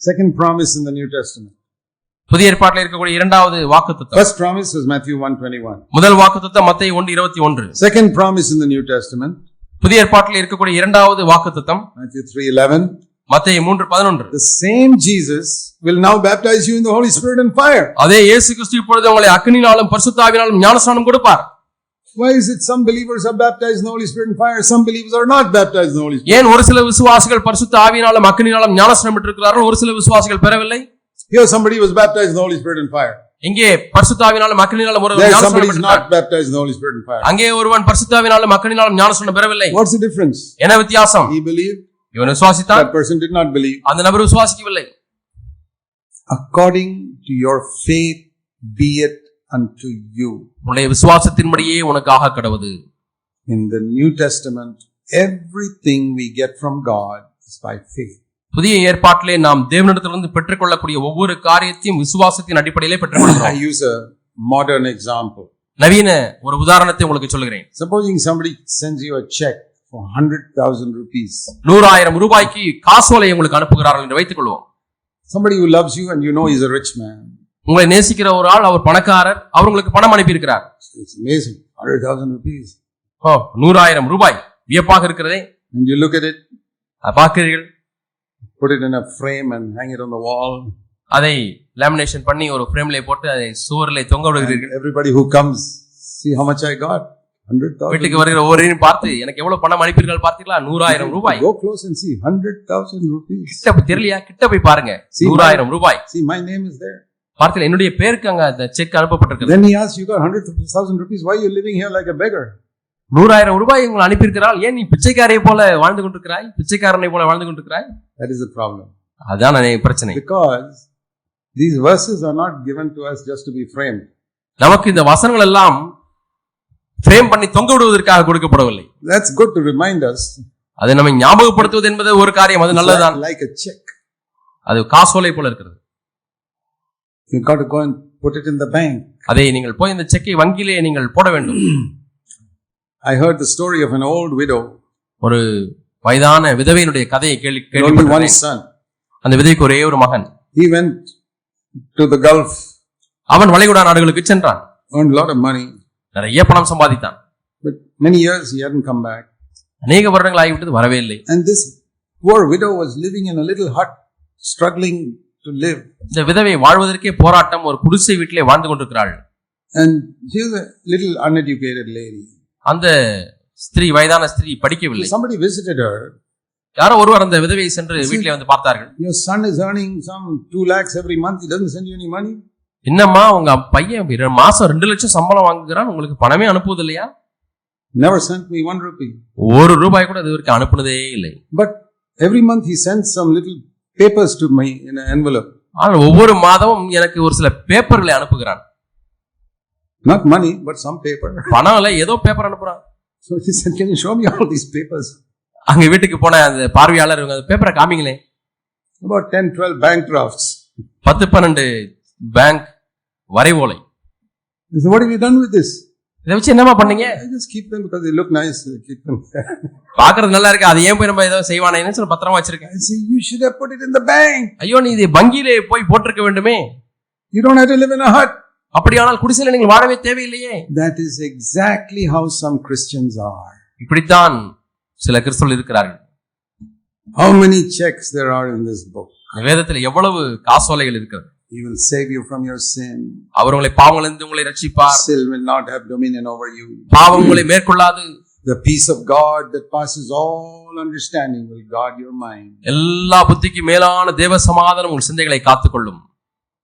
Second promise in the New Testament. புதிய ஏற்பாட்டில் இருக்கக்கூடிய இரண்டாவது வாக்குத்தத்தம் First promise was Matthew 1:21. முதல் வாக்குத்தத்தம் மத்திய ஒன்று இருபத்தி ஒன்று Second promise in the New Testament, புதிய ஏற்பாட்டில் இருக்கக்கூடிய இரண்டாவது வாக்குத்தத்தம் Matthew 3:11. மத்திய மூன்று பதினொன்று The same Jesus will now baptize you in the Holy Spirit and fire. அதே இயேசு கிறிஸ்து இப்பொழுது உங்களை அக்னினாலும் பரிசுத்தாவினாலும் ஞானஸ்நானம் கொடுப்பார் Why is it some believers are baptized in the Holy Spirit and fire, some believers are not baptized in the Holy Spirit? ஏன் ஒரு சில விசுவாசிகள் பரிசுத்த ஆவியினாலும் அக்னினாலும் ஞானஸ்நானம் பெற்றிருக்கிறார்கள் ஒரு சில விசுவாசிகள் பெறவில்லை Here somebody was baptized in the Holy Spirit and fire. இங்கே பரிசுத்தாவினாலும் அக்னினாலும் ஒரு There ஞானஸ்நானம் somebody is பெற்றிருக்கிறார். not baptized in the Holy Spirit and fire. அங்கே ஒருவன் பரிசுத்தாவினாலும் அக்னினாலும் ஞானஸ்நானம் பெறவில்லை What's the difference? என்ன வித்தியாசம் He believed, இவன் விசுவாசித்தான் that person did not believe. அந்த நபர் விசுவாசிக்கவில்லை According to your faith, be it unto you. உன்னுடைய விசுவாசத்தின்படியே உனக்காக கடவுது In the New Testament, everything we get from God is by faith. புதிய ஏற்பாட்டிலே நாம் தேவனிடத்திலிருந்து பெற்றுக்கொள்ளக்கூடிய ஒவ்வொரு காரியத்தையும் விசுவாசத்தின் அடிப்படையிலே I பெற்றுக்கொள்கிறோம் use a modern example. நவீன ஒரு உதாரணத்தை உங்களுக்கு சொல்லுகிறேன் Supposing somebody sends you a check for 100,000 rupees. நூறாயிரம் ரூபாய்க்கு காசோலை உங்களுக்கு அனுப்புகிறார்கள் என்று வைத்துக் கொள்வோம் Somebody who loves you and you know he's a rich man. உங்களை நேசிக்கிற ஒரு ஆள் அவர் பணக்காரர் அவர் உங்களுக்கு பணம் அனுப்பியிருக்கிறார் It's amazing. 100,000 rupees. ஓ நூறாயிரம் ரூபாய் வியப்பாக இருக்கிறதே And you look at it, பார்க்கிறீர்கள் put it in a frame and hang it on the wall. அதை லேமினேஷன் பண்ணி ஒரு ஃப்ரேம்ல போட்டு அதை சுவரிலே தொங்க விடுகிறீர்கள் everybody who comes, see how much I got? 100,000. வீட்டுக்கு வருகிற ஒவ்வொருவரையும் பார்த்து எனக்கு எவ்வளவு பணம் அனுப்பீர்கள் பார்த்தீங்களா நூறாயிரம் ரூபாய் Go close and see. 100,000 rupees. கிட்ட போய் தெரியலையா கிட்ட போய் பாருங்க நூறாயிரம் ரூபாய் See, my name is there. பார்த்தீங்களா என்னுடைய பேருக்கு அங்க அந்த செக் அனுப்பப்பட்டிருக்கிறது Then he asks, You got 100,000 rupees. Why you living here like a beggar? நூறாயிரம் ரூபாய் உங்களை அனுப்பியிருக்கிறாள் ஏன் நீ பிச்சைக்காரையை போல வாழ்ந்து கொண்டிருக்கிறாய் பிச்சைக்காரனை போல வாழ்ந்து கொண்டிருக்கிறாய் That is the problem. அதான் பிரச்சனை Because these verses are not given to us just to be framed. நமக்கு இந்த வசனங்கள் எல்லாம் ஃப்ரேம் பண்ணி தொங்க விடுவதற்காக கொடுக்கப்படவில்லை That's good to remind us. அதை நம்ம ஞாபகப்படுத்துவது என்பது ஒரு காரியம் அது நல்லதுதான் Like a check. அது காசோலை போல இருக்கிறது You got to go and put it in the bank. அதை நீங்கள் போய் இந்த செக்கை வங்கியிலே நீங்கள் போட வேண்டும் I heard the story of an old widow, ஒரு வயதான விதவையினுடைய கதையை கேள்வி கேள்விப்பட்டேன் son. அந்த விதைக்கு ஒரே ஒரு மகன் He went to the Gulf, அவன் வளைகுடா நாடுகளுக்கு சென்றான் earned a lot of money, நிறைய பணம் சம்பாதித்தான் but many years he hadn't come back. அநேக வருடங்கள் ஆகிவிட்டது வரவே இல்லை And this poor widow was living in a little hut, struggling to live. இந்த விதவை வாழ்வதற்கே போராட்டம் ஒரு குடிசை வீட்டிலே வாழ்ந்து கொண்டிருக்கிறாள் And she was a little uneducated lady. அந்த ஸ்திரீ வயதான ஸ்திரீ படிக்கவில்லை Somebody visited her. யாரோ ஒருவர் அந்த விதவையை சென்று வீட்டிலே வந்து பார்த்தார்கள் Your son is earning some two lakhs every month. He doesn't send you any money. என்னம்மா உங்க பையன் மாசம் ரெண்டு லட்சம் சம்பளம் வாங்குகிறான் உங்களுக்கு பணமே அனுப்புவது இல்லையா Never sent me one rupee. ஒரு ரூபாய் கூட இது வரைக்கும் அனுப்புனதே இல்லை But every month he sends some little me in an envelope. ஆனால் ஒவ்வொரு மாதமும் எனக்கு ஒரு சில பேப்பர்களை அனுப்புகிறான் Not money, but some paper. பணம் இல்லை ஏதோ பேப்பர் அனுப்புறான் he said, Can you show me all these papers? அங்க வீட்டுக்கு போன அந்த பார்வையாளர் அந்த பேப்பரை காமிங்களே About 10, 12 bank drafts. பத்து பன்னெண்டு பேங்க் வரைவோலை have you done with this? இதை வச்சு என்னமா பண்ணீங்க them because they look nice. I keep them. பாக்குறது நல்லா இருக்கு அது ஏன் போய் நம்ம ஏதோ செய்வானேன்னு சொல்லி பத்திரமா வச்சிருக்கேன் say, You should have put it in the bank. ஐயோ நீ இதை வங்கியிலே போய் போட்டிருக்க வேண்டுமே You don't have to live in a hut. அப்படியானால் குடிசையில நீங்கள் வாழவே தேவையில்லையே That is exactly how some Christians are. இப்படித்தான் சில கிறிஸ்தவர்கள் இருக்கிறார்கள் many checks there are in this book? இந்த வேதத்தில் எவ்வளவு காசோலைகள் இருக்கிறது He will save you from your sin. அவர் உங்களை பாவங்களிலிருந்து உங்களை ரட்சிப்பார் Sin will not have dominion over you. பாவம் உங்களை மேற்கொள்ளாது The peace of God that passes all understanding will guard your mind. எல்லா புத்திக்கு மேலான தேவ சமாதானம் உங்கள் சிந்தைகளை காத்துக்கொள்ளும்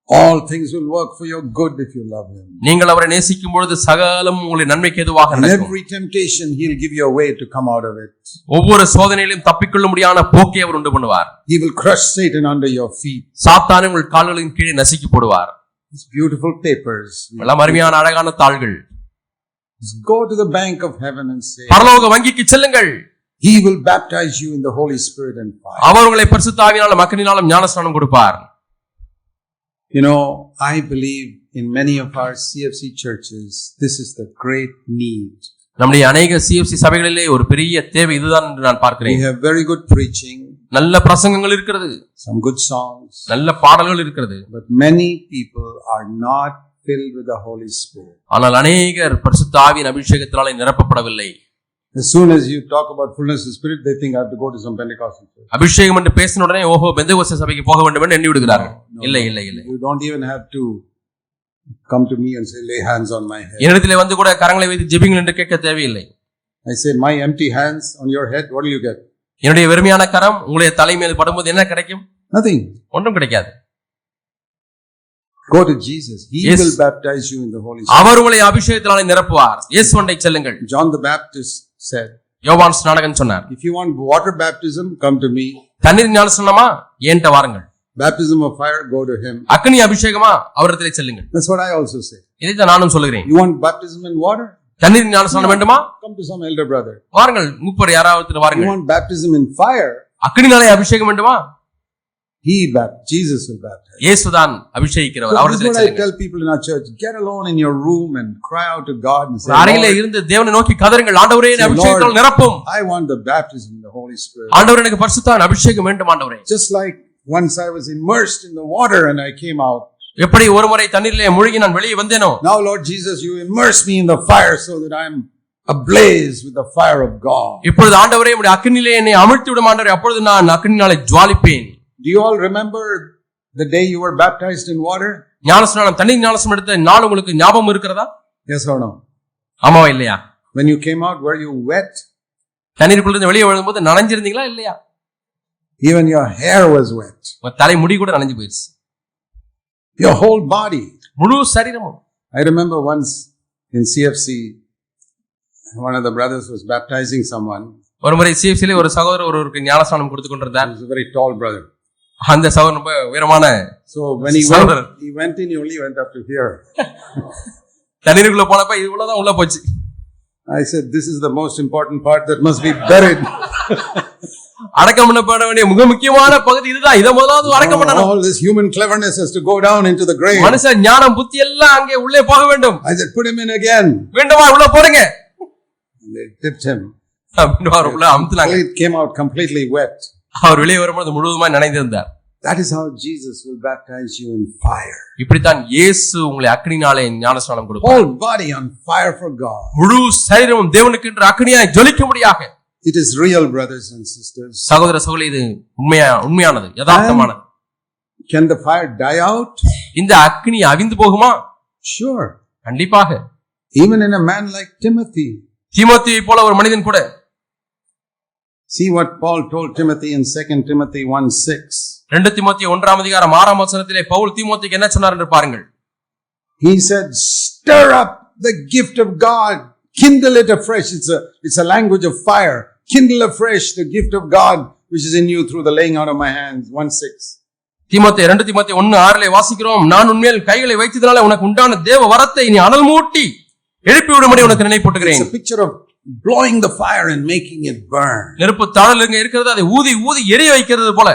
All things will work for your good if you love Him. நீங்கள் அவரை நேசிக்கும் பொழுது சகலம் உங்களை நன்மைக்கு எதுவாக In நடக்கும் every temptation, He'll give you a way to come out of it. ஒவ்வொரு சோதனையிலும் தப்பிக்கொள்ள முடியாத போக்கை அவர் உண்டு பண்ணுவார் He will crush Satan under your feet. சாத்தானை உங்கள் கால்களின் கீழே நசுக்கி போடுவார் These beautiful papers. எல்லாம் அருமையான அழகான தாள்கள் Go to the bank of heaven and say, பரலோக வங்கிக்கு செல்லுங்கள் He will baptize you in the Holy Spirit and fire. அவர் உங்களை பரிசுத்தாவினாலும் மக்களினாலும் ஞானஸ்நானம் கொடுப்பார் You know, I believe in many of our CFC churches, this is the great need. நம்முடைய அநேக CFC சபைகளிலே ஒரு பெரிய தேவை இதுதான் என்று நான் We பார்க்கிறேன் have very good preaching. நல்ல பிரசங்கங்கள் இருக்கிறது some good songs, நல்ல பாடல்கள் இருக்கிறது but many people are not filled with the Holy Spirit. ஆனால் அநேகர் பரிசுத்த ஆவியின் அபிஷேகத்தினாலே நிரப்பப்படவில்லை As soon as you talk about fullness of Spirit, they think I have to go to some Pentecostal church. அபிஷேகம் என்று பேசின உடனே ஓஹோ பெந்தகோஸ்தே சபைக்கு போக வேண்டும் என்று எண்ணி விடுகிறார்கள் No, இல்லை no. இல்லை இல்லை You don't even have to come to me and say, lay hands on my head. என்னிடத்திலே வந்து கூட கரங்களை வைத்து ஜெபிங்கள் என்று கேட்க தேவையில்லை I say, my empty hands on your head, what will you get? என்னுடைய வெறுமையான கரம் உங்களுடைய தலை மேல் படும்போது என்ன கிடைக்கும் Nothing. ஒன்றும் கிடைக்காது Go to Jesus. He Yes. will baptize you in the Holy Spirit. அவர் உங்களை அபிஷேகத்தினாலே நிரப்புவார் செல்லுங்கள் John the Baptist said, யோவான் ஸ்நானகன் சொன்னார் if you want water baptism, come to me. தண்ணீர் ஞானஸ்நானமா ஏன்ட்ட வாருங்கள் Baptism of fire, go to him. அக்னி அபிஷேகமா அவரிடத்திலே செல்லுங்கள் That's what I also say. இதைத்தான் நானும் சொல்லுகிறேன் You want baptism in water? தண்ணீர் ஞானஸ்நானம் வேண்டுமா Come to some elder brother. வாருங்கள் மூப்பர் யாராவது You வாருங்கள் want baptism in fire? அக்னினாலே அபிஷேகம் வேண்டுமா He baptized. Jesus will baptize. இயேசுதான் அபிஷேகிக்கிறவர் what I tell people in our church. Get alone in your room and cry out to God and say, அறையிலே இருந்து தேவனை நோக்கி கதறுங்கள் ஆண்டவரே என்னை அபிஷேகத்தால். நிரப்பும் I want the baptism in the Holy Spirit. ஆண்டவர் எனக்கு பரிசுத்தான் அபிஷேகம் வேண்டும் ஆண்டவரே Just like once I was immersed in the water and I came out. எப்படி ஒரு முறை தண்ணீரிலே மூழ்கி நான் வெளியே வந்தேனோ Now, Lord Jesus, you immerse me in the fire so that I'm ablaze with the fire of God. இப்பொழுது ஆண்டவரே உடைய அக்னியிலே என்னை அமிழ்த்தி விடும் ஆண்டவரே அப்பொழுது நான் அக்னினாலே ஜுவாலிப்பேன் Do you all remember the day you were baptized in water? ஞானஸ்நானம் தண்ணீர் ஞானஸ்நானம் எடுத்த நாள் உங்களுக்கு ஞாபகம் இருக்கிறதா Yes or no? ஆமாவா இல்லையா When you came out, were you wet? தண்ணீருக்குள்ள இருந்து வெளியே வரும்போது நனைஞ்சிருந்தீங்களா இல்லையா Even your hair was wet. உங்க தலை முடி கூட நனைஞ்சு போயிடுச்சு Your whole body. முழு சரீரமும் I remember once in CFC, one of the brothers was baptizing someone. ஒரு முறை சிஎஃப்சிலே ஒரு சகோதரர் ஒருவருக்கு ஞானஸ்நானம் கொடுத்து He கொண்டிருந்தார் was a very tall brother. அந்த சகோதரர் ரொம்ப உயரமான when he Sir. went, he went in, he only went up to here. தண்ணீருக்குள்ள போனப்ப இவ்வளவுதான் உள்ள போச்சு I said, This is the most important part that must be buried. அடக்கம் பண்ணப்பட வேண்டிய மிக முக்கியமான பகுதி இதுதான் இதை முதலாவது அடக்கம் பண்ணணும் All this human cleverness has to go down into the grave. மனுஷன் ஞானம் புத்தி எல்லாம் அங்கே உள்ளே போக வேண்டும் I said, Put him in again. வேண்டுமா உள்ள போறீங்க they tipped him. அப்படின்னு உள்ள அமுத்துனாங்க It came out completely wet. அவர் வெளியே வரும்போது முழுவதுமா நினைந்திருந்தார் That is how Jesus will baptize you in fire. இப்படித்தான் இயேசு உங்களை அக்னினாலே ஞானஸ்நானம் கொடுப்பார் Whole body on fire for God. முழு சரீரமும் தேவனுக்கு என்று அக்னியாய் ஜொலிக்க முடியாக It is real, brothers and sisters. சகோதர சகோதரி இது உண்மையா உண்மையானது யதார்த்தமானது Can the fire die out? இந்த அக்னி அவிந்து போகுமா Sure. கண்டிப்பாக Even in a man like Timothy. தீமோத்தியை போல ஒரு மனிதன் கூட See what Paul told Timothy in 2 Timothy 1 6. ரெண்டு தீமோத்தி ஒன்றாம் அதிகாரம் ஆறாம் வசனத்திலே பவுல் தீமோத்திக்கு என்ன சொன்னார் என்று பாருங்கள் He said, Stir up the gift of God, kindle it afresh. It's a, it's a language of fire. Kindle afresh the gift of God which is in you through the laying out of my hands. 1 6. Timothy ரெண்டு தீமோத்தி ஒன்னு ஆறிலே வாசிக்கிறோம் நான் உண்மையில் கைகளை வைத்ததுனால உனக்கு உண்டான தேவ வரத்தை நீ அனல் மூட்டி எழுப்பி விடும்படி உனக்கு நினைப்பூட்டுகிறேன் picture of blowing the fire and making it burn. நெருப்பு தாழல் இங்க இருக்கிறது அதை ஊதி ஊதி எரிய வைக்கிறது போல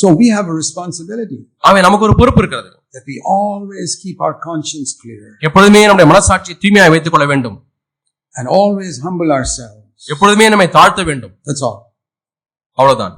So we have a responsibility அவை நமக்கு ஒரு பொறுப்பு இருக்கிறது that we always keep our conscience clear எப்பொழுதுமே நம்முடைய மனசாட்சியை தூய்மையாக வைத்துக் கொள்ள வேண்டும் and always humble ourselves. எப்பொழுதுமே நம்மை தாழ்த்த வேண்டும் That's all. அவ்வளவுதான்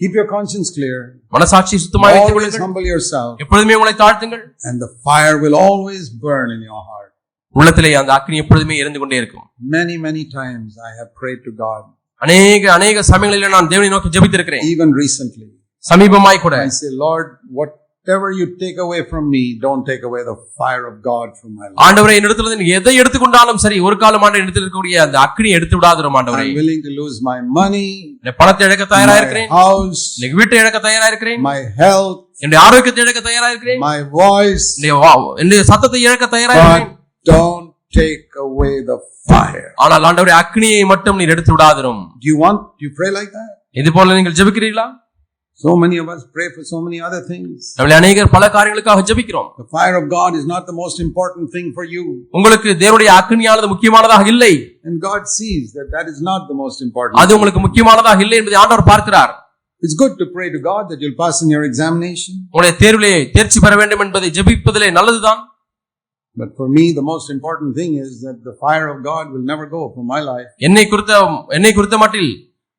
Keep your conscience clear. மனசாட்சியை சுத்தமாக வைத்துக் Always கொள்ளுங்கள் humble yourself, எப்பொழுதுமே உங்களை தாழ்த்துங்கள் and the fire will always burn in your heart. உள்ளத்திலே அந்த அக்னி எப்பொழுதுமே இருந்து கொண்டே இருக்கும். Many, many times I have prayed to God, அநேக அநேக சமயங்களிலே நான் தேவனை நோக்கி ஜெபித்திருக்கிறேன். Even recently. சமீபமாய் கூட. I say, Lord, whatever you take away from me, don't take away the fire of God from my life. ஆண்டவரை என்னிடத்துல எதை எடுத்துக்கொண்டாலும் சரி ஒரு காலம் ஆண்டு இடத்தில் இருக்கக்கூடிய அந்த அக்னி எடுத்து விடாதிரும் ஆண்டவரை. I'm willing to lose my money, இந்த பணத்தை இழக்க தயாரா இருக்கிறேன் house, இன்னைக்கு வீட்டை இழக்க தயாரா இருக்கிறேன் my health, என்னுடைய ஆரோக்கியத்தை இழக்க தயாரா இருக்கிறேன் my voice, என்னுடைய சத்தத்தை இழக்க தயாரா இருக்கிறேன் don't take away the fire. ஆனால் ஆண்டவரே அக்னியை மட்டும் நீர் எடுத்து விடாதிரும் Do you want, do you pray like that? இது போல நீங்கள் ஜெபிக்கிறீர்களா So many of us pray for so many other things. நம்மளை அநேகர் பல காரியங்களுக்காக ஜெபிக்கிறோம் The fire of God is not the most important thing for you. உங்களுக்கு தேவனுடைய அக்னியானது முக்கியமானதாக இல்லை And God sees that that is not the most important. அது உங்களுக்கு முக்கியமானதாக இல்லை என்பதை ஆண்டவர் பார்க்கிறார் It's good to pray to God that you'll pass in your examination. உங்களுடைய தேர்விலே தேர்ச்சி பெற வேண்டும் என்பதை ஜெபிப்பதிலே நல்லதுதான் But for me, the most important thing is that the fire of God will never go from my life. என்னை குறித்த என்னை குறித்த மட்டில்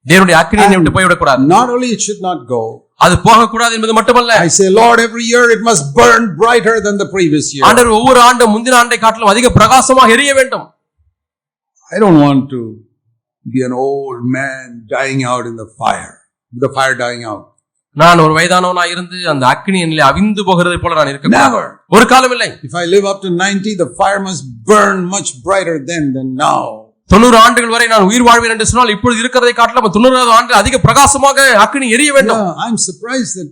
தேவனுடைய அக்கினி என்னை விட்டு போய்விடக்கூடாது Not only it should not go, அது போகக்கூடாது என்பது மட்டுமல்ல I say, Lord, every year it must burn brighter than the previous year. ஆண்டவர் ஒவ்வொரு ஆண்டும் முந்தின ஆண்டை காட்டிலும் அதிக பிரகாசமாக எரிய வேண்டும் I don't want to be an old man dying out in the fire, the fire dying out. நான் ஒரு வயதானவனாய் இருந்து அந்த அக்கினி என்னிலே அவிந்து போகிறது போல நான் இருக்க. ஒரு காலம் இல்லை If I live up to 90, the fire must burn much brighter then than now. தொண்ணூறு ஆண்டுகள் வரை நான் உயிர் வாழ்வேன் என்று சொன்னால் இப்பொழுது இருக்கிறதை காட்டிலும் தொண்ணூறாவது ஆண்டு அதிக பிரகாசமாக அக்கினி எரிய வேண்டும் Yeah, I'm surprised that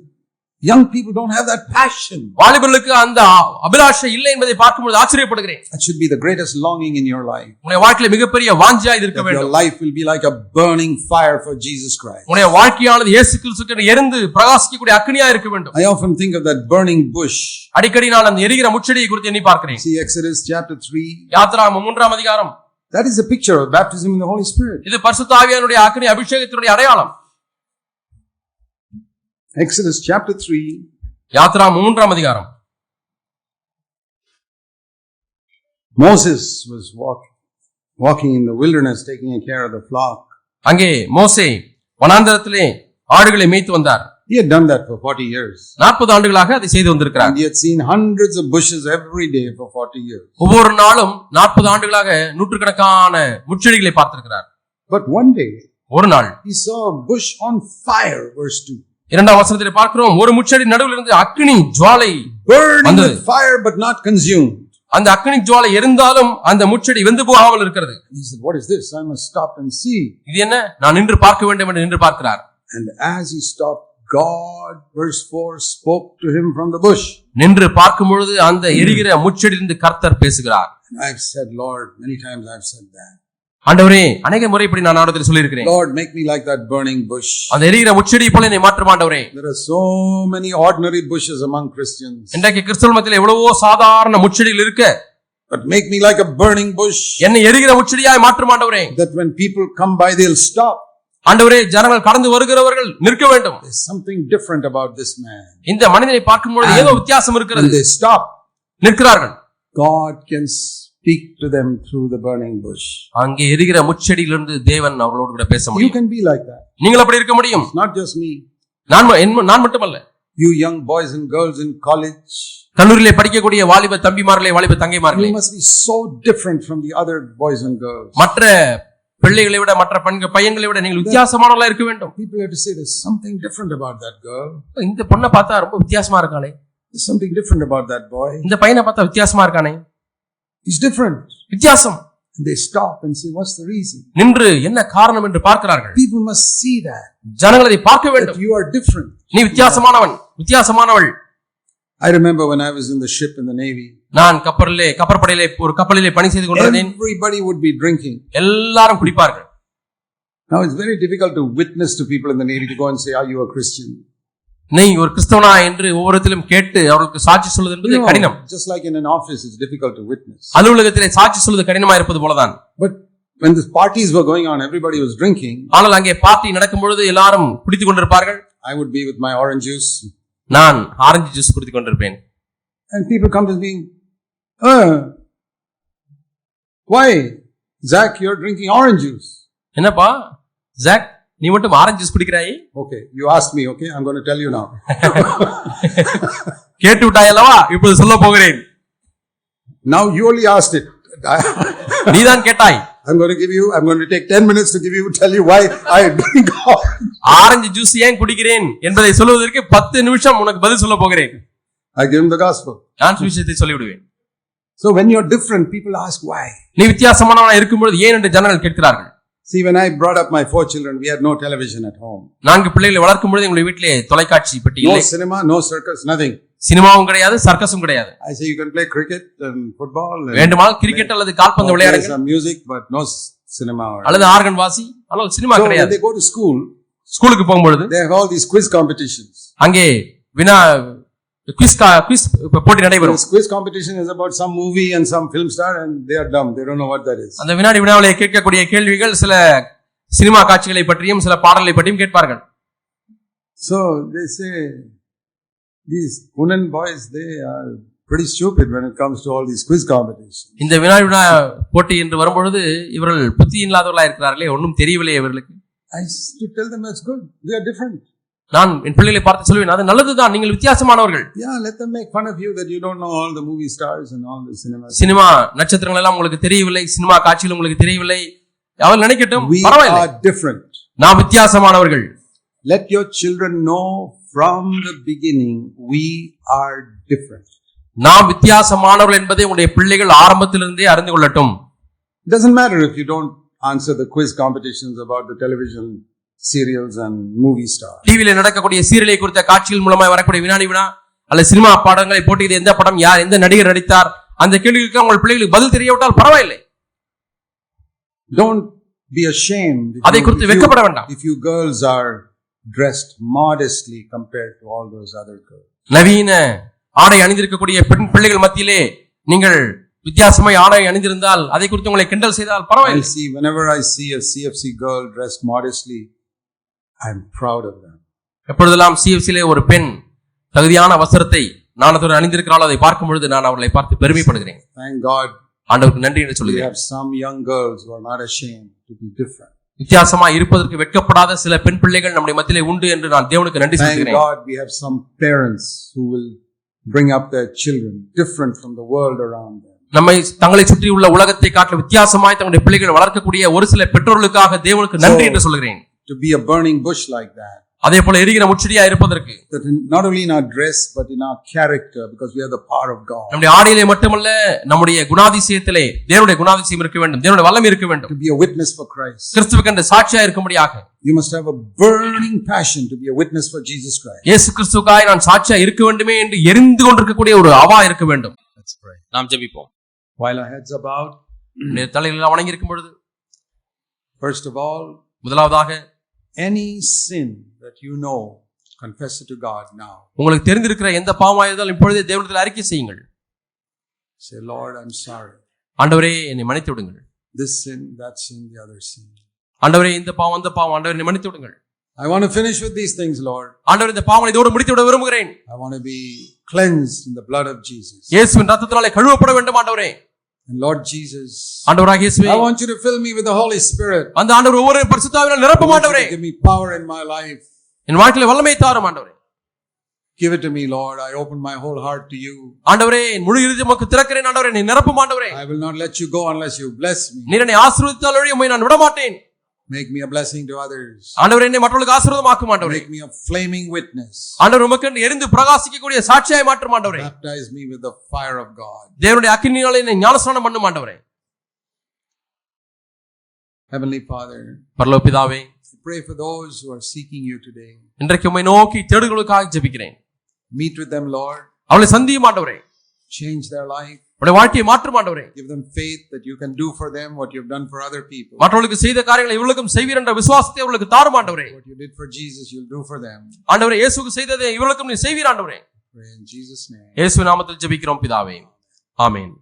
young people don't have that passion. வாலிபர்களுக்கு அந்த அபிலாஷை இல்லை என்பதை பார்க்கும்போது ஆச்சரியப்படுகிறேன் That should be the greatest longing in your life. உன்னுடைய வாழ்க்கையில மிகப்பெரிய வாஞ்சியா இது இருக்க வேண்டும் life will be like a burning fire for Jesus Christ. உன்னுடைய வாழ்க்கையானது இயேசு கிறிஸ்துக்கு எரிந்து பிரகாசிக்கக்கூடிய அக்னியா இருக்க வேண்டும் I often think of that burning bush. அடிக்கடி நான் அந்த எரிகிற முச்செடியை குறித்து எண்ணி பார்க்கிறேன் See Exodus chapter 3. யாத்ரா மூன்றாம் அதிகாரம் That is a picture of baptism in the Holy Spirit. இது பரிசுத்த ஆவியானுடைய அக்னி அபிஷேகத்தினுடைய அடையாளம் Exodus chapter 3. யாத்ரா மூன்றாம் அதிகாரம் Moses was walking, walking in the wilderness, taking care of the flock. அங்கே மோசே வனாந்தரத்திலே ஆடுகளை மேய்த்து வந்தார் He had done that for 40 years. நாற்பது ஆண்டுகளாக அதை செய்து வந்திருக்கிறார் And he had seen hundreds of bushes every day for 40 years. ஒவ்வொரு நாளும் நாற்பது ஆண்டுகளாக நூற்றுக்கணக்கான முச்செடிகளை பார்த்திருக்கிறார் But one day, ஒரு நாள் he saw a bush on fire, verse 2. இரண்டாம் வசனத்தில் பார்க்கிறோம் ஒரு முச்செடி நடுவில் இருந்து அக்னி ஜுவாலை fire but not consumed. அந்த அக்னி ஜுவாலை எரிந்தாலும் அந்த முச்செடி வெந்து போகாமல் இருக்கிறது He said, What is this? I must stop and see. இது என்ன நான் நின்று பார்க்க வேண்டும் என்று நின்று பார்க்கிறார் And as he stopped, God, verse 4, spoke to him from the bush. நின்று பார்க்கும் பொழுது அந்த எரிகிற முச்செடியிலிருந்து கர்த்தர் பேசுகிறார் And I've said, Lord, many times I've said that. ஆண்டவரே அநேக முறை இப்படி நான் ஆண்டத்தில் சொல்லியிருக்கிறேன் Lord, make me like that burning bush. அந்த எரிகிற முச்செடி போல என்னை மாற்றும் ஆண்டவரே There are so many ordinary bushes among Christians. இன்றைக்கு கிறிஸ்தவ மத்தியில் எவ்வளவோ சாதாரண முச்செடிகள் இருக்க But make me like a burning bush என்னை எரிகிற முச்செடியாய் மாற்றும் ஆண்டவரே that when people come by, they'll stop. ஆண்டவரே ஜனங்கள் கடந்து வருகிறவர்கள் நிற்க வேண்டும் There's something different about this man. இந்த மனிதனை பார்க்கும் பொழுது ஏதோ வித்தியாசம் இருக்கிறது they stop, நிற்கிறார்கள் God can speak to them through the burning bush. அங்கே எரிகிற முச்செடியிலிருந்து தேவன் அவர்களோடு கூட பேச You முடியும் can be like that. நீங்கள் அப்படி இருக்க முடியும் It's not just me. நான் ம- என்- நான் மட்டுமல்ல You young boys and girls in college, கல்லூரியிலே படிக்கக்கூடிய வாலிப தம்பிமார்களே வாலிப தங்கைமார்களே you must be so different from the other boys and girls. மற்ற பிள்ளைகளை விட மற்ற பெண்கள் பையன்களை விட நீங்கள் வித்தியாசமானவர்களா இருக்க வேண்டும் People have to say there's something different about that girl. இந்த பொண்ணை பார்த்தா ரொம்ப வித்தியாசமா இருக்கானே There's something different about that boy. இந்த பையனை பார்த்தா வித்தியாசமா இருக்கானே He's different. வித்தியாசம் And they stop and say, What's the reason? நின்று என்ன காரணம் என்று பார்க்கிறார்கள் People must see that. ஜனங்கள் அதை பார்க்க That வேண்டும் you are different. நீ வித்தியாசமானவன் வித்தியாசமானவள் I remember when I was in the ship in the Navy, நான் கப்பலிலே கப்பற்படையிலே ஒரு கப்பலிலே பணி செய்து கொண்டிருந்தேன் everybody would be drinking. எல்லாரும் குடிப்பார்கள் Now it's very difficult to witness to people in the Navy to go and say, Are you a Christian? நீ ஒரு கிறிஸ்தவனா என்று ஒவ்வொருத்திலும் கேட்டு அவர்களுக்கு சாட்சி சொல்வது என்பது கடினம் just like in an office, it's difficult to witness. அலுவலகத்திலே சாட்சி சொல்வது கடினமா இருப்பது போலதான் But when the parties were going on, everybody was drinking. ஆனால் அங்கே பார்ட்டி நடக்கும் பொழுது எல்லாரும் குடித்துக் கொண்டிருப்பார்கள் I would be with my orange juice, நான் ஆரஞ்சு ஜூஸ் குடித்துக் கொண்டிருப்பேன் and people come to me, uh, Why? Zach, you're drinking orange juice. என்னப்பா ஜாக் நீ மட்டும் ஆரஞ்சு ஜூஸ் குடிக்கிறாயே Okay, you asked me, okay? I'm going to tell you now. கேட்டு விட்டாய் அல்லவா இப்போது சொல்ல போகிறேன் now you only asked it. நீதான் கேட்டாய் I'm going to give you, I'm going to take 10 minutes to give you, tell you why I drink. Orange juice ஏன் குடிக்கிறேன் என்பதை சொல்வதற்கு பத்து நிமிஷம் உனக்கு பதில் சொல்ல போகிறேன் I give him the gospel. நான் சுவிசேஷத்தை சொல்லிவிடுவேன் So when you're different, people ask why. நீ வித்தியாசமானவனா இருக்கும்பொழுது ஏன் என்று ஜனங்கள் கேட்கிறார்கள் See, when I brought up my four children, we had no television at home. நான்கு பிள்ளைகளை வளர்க்கும் பொழுது எங்களுடைய வீட்டிலே தொலைக்காட்சி பெட்டி No இல்லை cinema, no circus, nothing. சினிமாவும் கிடையாது சர்க்கஸும் கிடையாது I say you can play cricket and football. And வேண்டுமானால் கிரிக்கெட் அல்லது கால்பந்து play விளையாடுங்க some music, but no s- cinema. Or அல்லது ஆர்கன் வாசி ஆனால் சினிமா so when கிடையாது they go to school, ஸ்கூலுக்கு போகும்பொழுது they have all these quiz competitions. அங்கே வினா குவிஸ் குவிஸ் போட்டி நடைபெறும் quiz competition is about some movie and some film star, and they are dumb. They don't know what that is. அந்த வினாடி வினாவிலே கேட்கக்கூடிய கேள்விகள் சில சினிமா காட்சிகளை பற்றியும் சில பாடலை பற்றியும் கேட்பார்கள் So they say these Punan boys, they are pretty stupid when it comes to all these quiz competitions. இந்த வினாடி வினா போட்டி என்று வரும்பொழுது இவர்கள் புத்தி இல்லாதவர்களா இருக்கிறார்களே ஒன்றும் தெரியவில்லை இவர்களுக்கு I used to tell them that's good. They are different. நான் என் பிள்ளைகளை பார்த்து சொல்லுவேன் அது நல்லதுதான் நீங்கள் வித்தியாசமானவர்கள் Yeah, let them make fun of you that you don't know all the movie stars and all the cinemas. Cinema நட்சத்திரங்கள் எல்லாம் உங்களுக்கு தெரியவில்லை சினிமா காட்சிகள் உங்களுக்கு தெரியவில்லை அவர் நினைக்கட்டும் We பரவாயில்லை are different. நாம் வித்தியாசமானவர்கள் Let your children know from the beginning we are different. நாம் வித்தியாசமானவர்கள் என்பதை உங்களுடைய பிள்ளைகள் ஆரம்பத்திலிருந்தே அறிந்து கொள்ளட்டும் doesn't matter if you don't answer the quiz competitions about the television serials and movie stars. டிவியில நடக்கக்கூடிய சீரியலை குறித்த காட்சிகள் மூலமாய் வரக்கூடிய வினாடி வினா அல்ல சினிமா பாடங்களை போட்டு இது எந்த படம் யார் எந்த நடிகர் நடித்தார் அந்த கேள்விக்கு உங்கள் பிள்ளைகளுக்கு பதில் தெரியவிட்டால் பரவாயில்லை be ashamed if அதை குறித்து வெட்கப்பட வேண்டாம் if you girls are dressed modestly compared to all those other girls. நவீன ஆடை அணிந்திருக்கக்கூடிய பெண் பிள்ளைகள் மத்தியிலே நீங்கள் வித்தியாசமாய் ஆடை அணிந்திருந்தால் அதை குறித்து உங்களை கிண்டல் செய்தால் பரவாயில்லை see, whenever I see a CFC girl dressed modestly, I'm proud of them. எப்பொழுதெல்லாம் சிஎஃப்சிலே ஒரு பெண் தகுதியான வஸ்திரத்தை நாணத்துடன் அணிந்திருக்கிறாள் அதை பார்க்கும் பொழுது நான் அவர்களை பார்த்து பெருமைப்படுகிறேன் Thank God ஆண்டவருக்கு நன்றி என்று சொல்கிறேன் have some young girls who are not ashamed to be different. வித்தியாசமா இருப்பதற்கு வெட்கப்படாத சில பெண் பிள்ளைகள் நம்முடைய மத்தியிலே உண்டு என்று நான் தேவனுக்கு நன்றி சொல்கிறேன் God we have some parents who will bring up their children different from the world around them. நம்மை தங்களை சுற்றி உள்ள உலகத்தை காட்டில வித்தியாசமாய் தங்களுடைய பிள்ளைகளை வளர்க்கக்கூடிய ஒரு சில பெற்றோர்களுக்காக தேவனுக்கு நன்றி என்று சொல்கிறேன் To be a burning bush like that. அதே போல எரிகிற முச்சடியா இருப்பதற்கு not only in our dress, but in our character, because we are the power of God. நம்முடைய ஆடையிலே மட்டுமல்ல நம்முடைய குணாதிசயத்திலே தேவனுடைய குணாதிசயம் இருக்க வேண்டும் தேவனுடைய வல்லமை இருக்க வேண்டும் To be a witness for Christ. கிறிஸ்துவுக்கு என்று சாட்சியா இருக்கும்படியாக You must have a burning passion to be a witness for Jesus Christ. இயேசு கிறிஸ்துக்காய் நான் சாட்சியா இருக்க வேண்டுமே என்று எரிந்து கொண்டிருக்கக்கூடிய ஒரு அவா இருக்க வேண்டும் Let's pray. நாம் ஜெபிப்போம் While our heads are bowed, நம்முடைய தலைகள் வணங்கி இருக்கும் பொழுது first of all, முதலாவதாக any sin that you know, confess it to God now. உங்களுக்கு தெரிந்திருக்கிற எந்த பாவமாயிருந்தாலும் இப்பொழுதே தேவனத்தில் அறிக்கை செய்யுங்கள் Say, Lord, I'm sorry. ஆண்டவரே என்னை மன்னித்து விடுங்கள் This sin, that sin, the other sin. ஆண்டவரே இந்த பாவம் அந்த பாவம் ஆண்டவரை என்னை மன்னித்து விடுங்கள் I want to finish with these things, Lord. ஆண்டவர் இந்த பாவங்களை இதோடு முடித்து விட விரும்புகிறேன் I want to be cleansed in the blood of Jesus. இயேசுவின் ரத்தத்தினாலே கழுவப்பட வேண்டும் ஆண்டவரே Lord Jesus, ஆண்டவராக இயேசுவே I want you to fill me with the Holy Spirit. அந்த ஆண்டவர் ஒவ்வொரு பரிசுத்தாவினால் I நிரப்பும் want you ஆண்டவரே to give me power in my life. என் வாழ்க்கையில வல்லமை தாரும் ஆண்டவரே Give it to me, Lord. I open my whole heart to you. ஆண்டவரே என் முழு இறுதி உமக்கு திறக்கிறேன் ஆண்டவரே நீ நிரப்பும் ஆண்டவரே I will not let you go unless you bless me. நீர் என்னை ஆசீர்வதித்தால் ஒழிய உம்மை நான் விட மாட்டேன் Make me a blessing to others. ஆண்டவரே என்னை மற்றவர்களுக்கு ஆசீர்வாதமாக்கும் ஆண்டவரே Make me a flaming witness. ஆண்டவர் உமக்கு என்று எரிந்து பிரகாசிக்கக்கூடிய சாட்சியாய் மாற்றும் ஆண்டவரே Baptize me with the fire of God. தேவனுடைய அக்கினியாலே என்னை ஞானஸ்நானம் பண்ணும் ஆண்டவரே Heavenly Father, பரலோக பிதாவே I pray for those who are seeking you today. இன்றைக்கு உம்மை நோக்கி தேடுகளுக்காக ஜெபிக்கிறேன் Meet with them, Lord. அவளை சந்தியும் ஆண்டவரே Change their life. உடைய வாழ்க்கையை மாற்றும் ஆண்டவரே Give them faith that you can do for them what you've done for other people. மற்றவர்களுக்கு செய்த காரியங்களை இவர்களுக்கும் செய்வீர் என்ற விசுவாசத்தை அவர்களுக்கு தாரும் ஆண்டவரே What you did for Jesus, you'll do for them. ஆண்டவரே இயேசுக்கு செய்ததை இவர்களுக்கும் நீ செய்வீர் ஆண்டவரே in Jesus' name. இயேசு நாமத்தில் ஜெபிக்கிறோம் பிதாவே ஆமென்